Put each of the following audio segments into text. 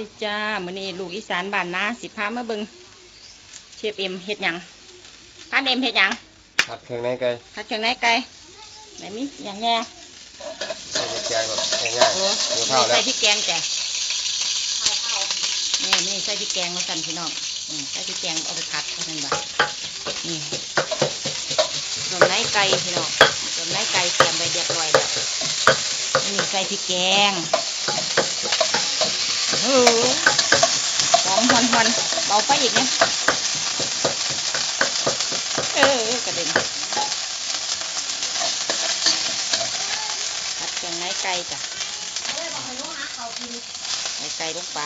ดีจ้ามื้อนี้ลูกอีสานบ้านนาสิพามาเบิงเชฟเอ็มเฮ็ดหยังพานเอ็มเฮ็ดหยังผัดเครื่องในไก่ผัดเครื่องในไก่ไหนมีอย่างแง่ใส่พริกแกงแบบง่ายโอ้ๆเดี๋ยวนี่ข้าวแล้ใส่วพริกแกงจ้ะนี่นี่ใส่พริกแกงมาสั่นพี่น้องอืมใส่พริกแกงเอาไปผัดเท่านั้นบ่นี่เครื่องในไก่พี่น้องเครื่องในไก่เตรียมไปเรียบร้อยแล้วนี่ใส่พริกแกง โอ้โหอมฮอนหอนเบาไปอีกเนี่ยเออกระเด็นผัดยังไงไก่จ้ะใส่ไก่ลงไป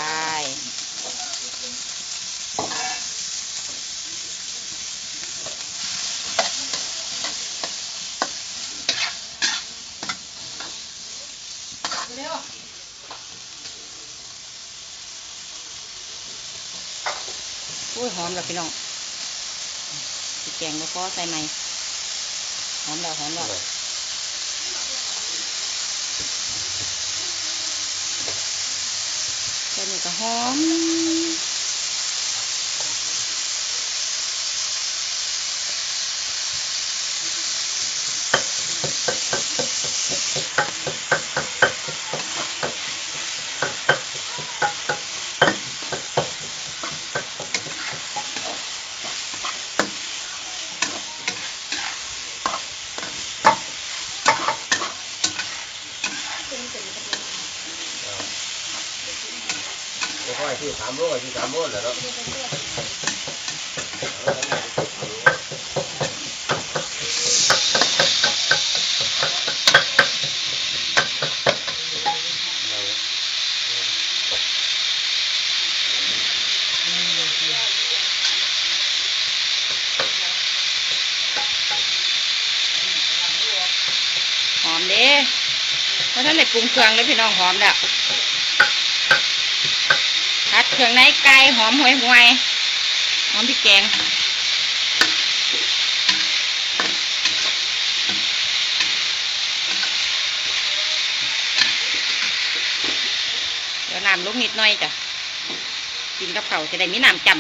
อุ้ยหอมแล้วพี่น้องพริกแกงแล้วก็ใส่ไหมหอมแล้วหอมแล้วแค่นี้ก็หอม ที่สามโลไอ้ที่สามโลแหละเนาะหอมเด้เพราะท่านได้ปรุงเครื่องเลยพี่น้องหอมแล้ว ผัดเครื่องในไก่หอมห่วยหวยๆหอมพริกแกงเดี๋ยวน้ำลงนิดหน่อยจ้ะกินกับเขาจะได้มีน้ำจำ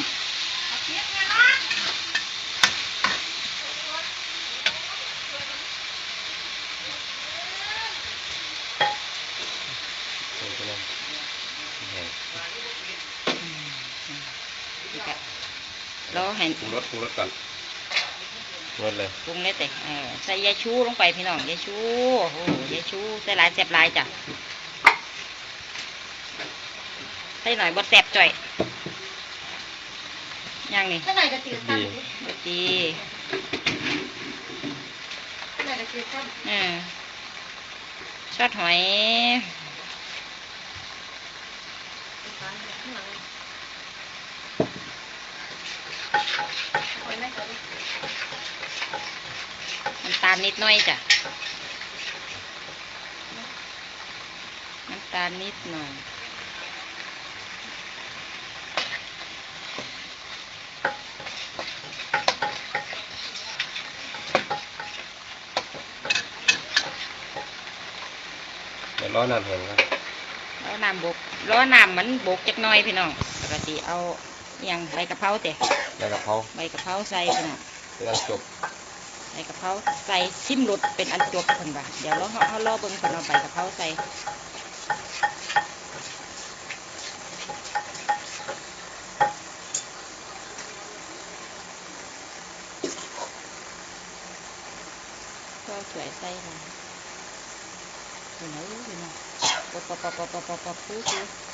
ใส่ไปเลยแห้ง นี่ก็แล้วให้ปรุงรสปรุงรสก่อนรสเลยปรุงเลยแต่เออใส่ยาชูลงไปพี่น้องยาชูโอ้โหยาชูใส่หลายแซ่บหลายจ้ะใส่หน่อยบดแซ่บจ่อยย่างนี่ข้างในจะจืดสั้นดีบดดีข้างในจะจืดสั้นเออชอดหอย ข้างหลังโอ้ยแม่จ๋า น้ำตาลนิดหน่อยจ้ะ น้ำตาลนิดหน่อยเดี๋ยวรอน้ำแห้งครับแล้วน้ำบกแล้วน้ำมันบกจักหน่อยพี่น้องปกติเอา อหย่างใบกะเพราเตะแล้วกะเพราใบกะเพราใส่พี่น้องเป็นอันจบใบกะเพราใส่ชิมรสเป็นอันจบคนว่าเดี๋ยวเราเอาเอาล่อเบิ่งคนเอาใบกะเพราใส่ก็สวยใส่ค่ะพี่น้องพี่น้องปะปะปะปะปะปะปะปูปูที่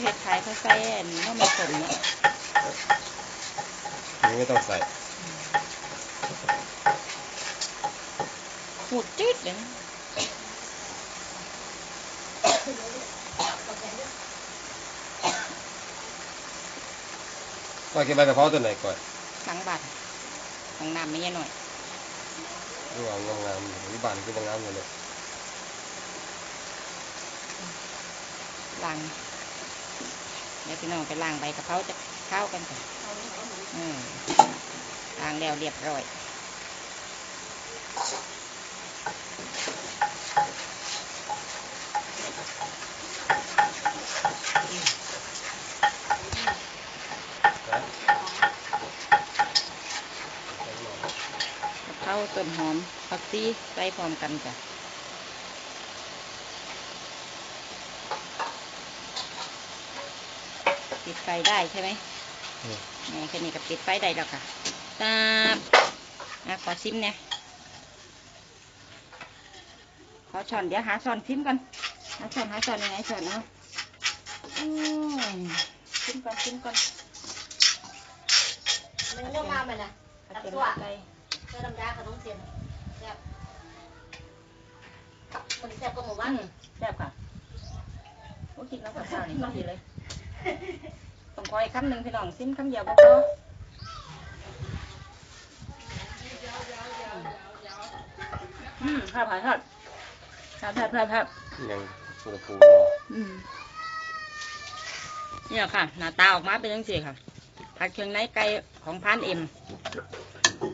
เขาเห็ดขายเขาใส่อันนี้ไม่สมเนาะนี่ไม่ต้องใส่หมดจืดเลยนะว่าเก็บใบกะเพราตัวไหนก่อนสังบัตรของน้ำไม่เยอะหน่อยดูเอางามๆอยู่บ้านคือบางงามอยู่เลยล้างเแล้วพี่น้องไปล้างใบกะเพราจะเข้ากันค่ะอืมล้างแล้วเรียบร้อยเข้าต้นหอมผักชีใส่พร้อมกันจ้ะ ปิดไฟได้ใช่ไหมอืมแหม่แค่นี้ก็ปิดไฟได้แล้วค่ะตาบอะขอซิมเนี่ยขอช้อนเดี๋ยวหาช้อนซิมกันหาช้อนหาช้อนยังไงช้อนเนาะอืมซิมก่อนซิมก่อนมันเรื่องมาไหมนะผัดเค็มไก่เรื่องน้ำยาขนมเสียนแซ่บคนแซ่บก็หมู่บ้าอืนมแซ่บค่ะโอ้กินแล้วกับข้าวนี่พอดีเลย ต้องคอยคำหนึ่งพี่น้องซิมคำเดียวบ่พออืมครับครับครับครับครับครับครับยังปูปูอืมเนี่ยค่ะ หน้าตาออกมาเป็นยังไงค่ะ ผัดเครื่องในไก่ของพานเอ็ม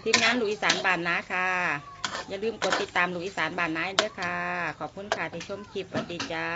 ทีมงานลุยสานบานนาค่ะ อย่าลืมกดติดตามลุยสานบานนาด้วยค่ะ ขอบคุณค่ะที่ชมคลิปสวัสดีจ้า